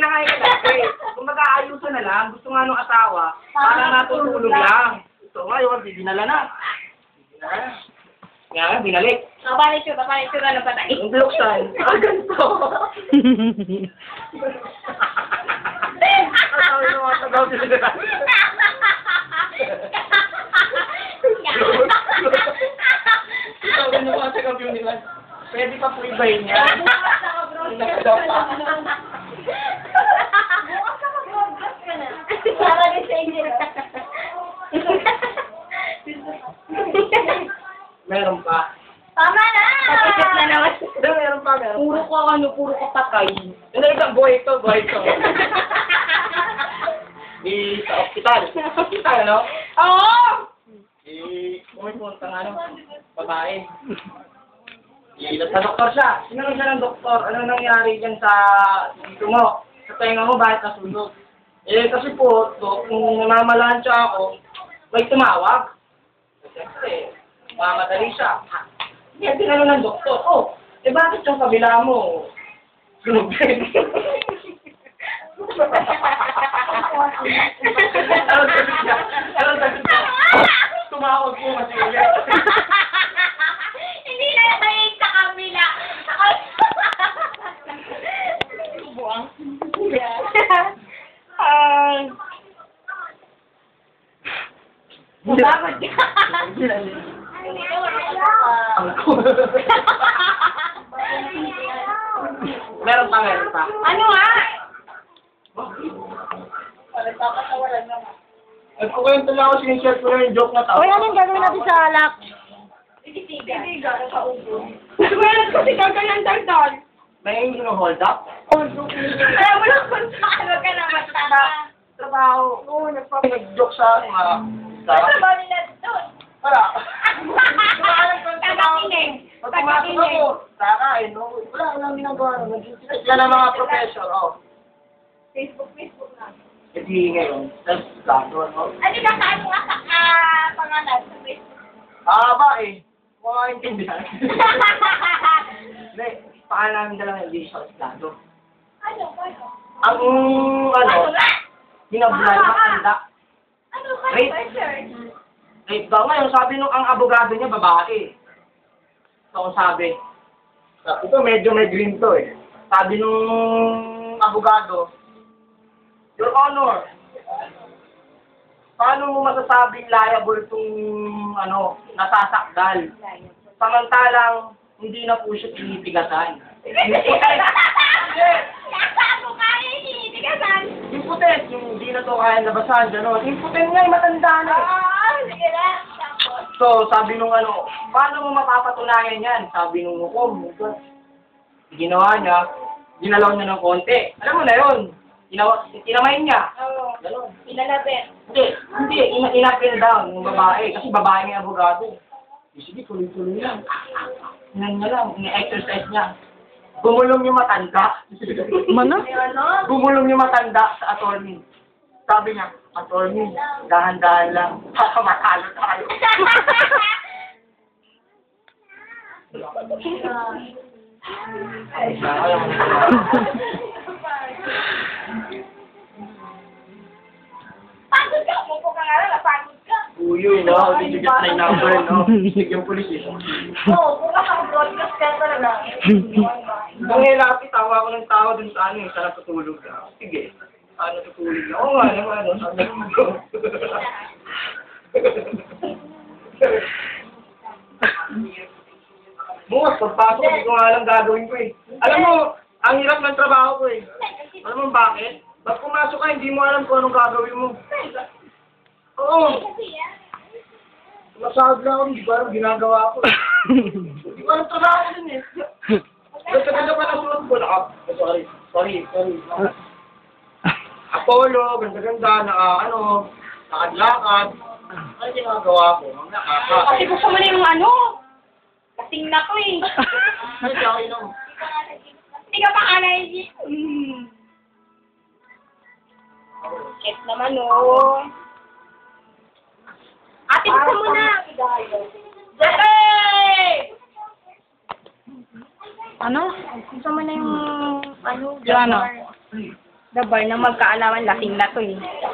na nga yung Kung mag-aayusan na lang, gusto nga nung asawa, para natutulog lang. So ngayon, di dinala na. Dinala na. Nga nga, binalik. Ah, paano yung tsura? Paano yung tsura ng patay? Yung buksan, ah, ganito. Asawa yung mga tagaw sila. Asawa yung mga tagaw nila. Pwede pa po ibahin niya. Para din sa inyo. Meron pa. Tama na! Patikit na naman. Hindi, meron pa, meron Puro pa. ka ano, puro ka patay. Ano isang boy ito, boy ito. Di sa ospital. Ospital, ano? Oo! Eh, pumunta ng ano, babae. Eh, sa doktor siya. Sinunod siya ng doktor. Ano nangyari dyan sa dito mo? Sa tenga mo, bakit nasunog? Eh, kasi po, dok, kung namamalansya ako, may tumawag. Siyempre, mamadali siya. Hindi, tinanong ng doktor, oh, eh bakit yung kabila mo? Sunog din. Sabi niya? Sabi niya? Tumawag po kasi ulit. Hindi na naman sa kabila. Buwang. Ah. Bakit? Meron pa, meron pa. Ano nga? Nagkukwento lang ako, sinishare ko lang yung joke na tao. Uy, anong gagawin natin sa alak? Meron kasi gagawin dagdag. May yung hold up? Alam mo lang kung saan ka na matanda. Trabaho. Oo, nagpapag-joke sa mga... Sa... Ano ba nila doon? Wala. Kakakinig. Pag pumasok ako, kakain, no? Wala, walang ginagawa. Nag-stress yan ang mga professor, oh. Facebook, Facebook na. E di ngayon, tapos gato, no? Ano ka saan nga sa ah, pangalan sa Facebook? Ah, ba eh. Mga intindihan. Hindi, paano namin dalang hindi sa estado. Ano? Ano? Ang, ano, nga? hinabulan, matanda. Ano ka? Wait. Sir? Eh, daw ngayon, sabi nung ang abogado niya, babae. So, sabi, sa- ito medyo may green to eh. Sabi nung abogado, Your Honor, paano mo masasabing liable itong, ano, nasasakdal? Samantalang, hindi na po siya tinitigasan. Nasa mo kaya hinitigasan? Impotent, yung hindi na to kaya labasan, gano'n. Impotent nga, eh, matanda na eh. Ah, sige na. Tapos, So, sabi nung ano, paano mo mapapatunayan yan? Sabi nung hukom. Ginawa niya, ginalaw niya ng konti. Alam mo na yun. Ginawa, inamay niya. Oo. Ganon. Pinalabit. Hindi, hindi, ina inapil down yung babae. Kasi babae yung abogado. Eh, Sige, tuloy-tuloy lang. Yan niya lang, ina-exercise niya. Gumulong yung matanda. Mana? Ano? Gumulong yung matanda sa attorney. Sabi niya, attorney, dahan-dahan lang. Baka matalo tayo. Ay. Pagod ka. Mupo ka nga lang. Pagod ka. Uyo, no? Bibigyan na yung number, no? Bigyan pulis eh. Oo. Kung nakaka-broadcast ka talaga. Nung nilapit, tawa ko ng tao dun sa ano, yung sa natutulog na. Sige, saan natutulog na? Oo naman, ano, saan natutulog? Bukas, pagpasok, hindi ko alam gagawin ko eh. Alam mo, ang hirap ng trabaho ko eh. Alam mo bakit? Pag pumasok ka, hindi mo alam kung anong gagawin mo. Oo, masahag lang ako, hindi ko alam ginagawa ko. Hindi ko alam trabaho ko din eh. Ganda-ganda pa ng sulat ko. Naka, sorry, sorry, sorry. Apollo, ganda-ganda, naka, ano, nakadlakad. Ano ginagawa ko? Ang nakaka. Kasi gusto mo na yung ano. Kasing na ko eh. Ano siya kayo nung? Hindi ka pa kanay. Hmm. Shit naman oh. Ate, gusto mo na. Jeffrey! Ano? Gusto mo na yung ano, Yung ano? The bar na magkaalaman, lasing na to eh.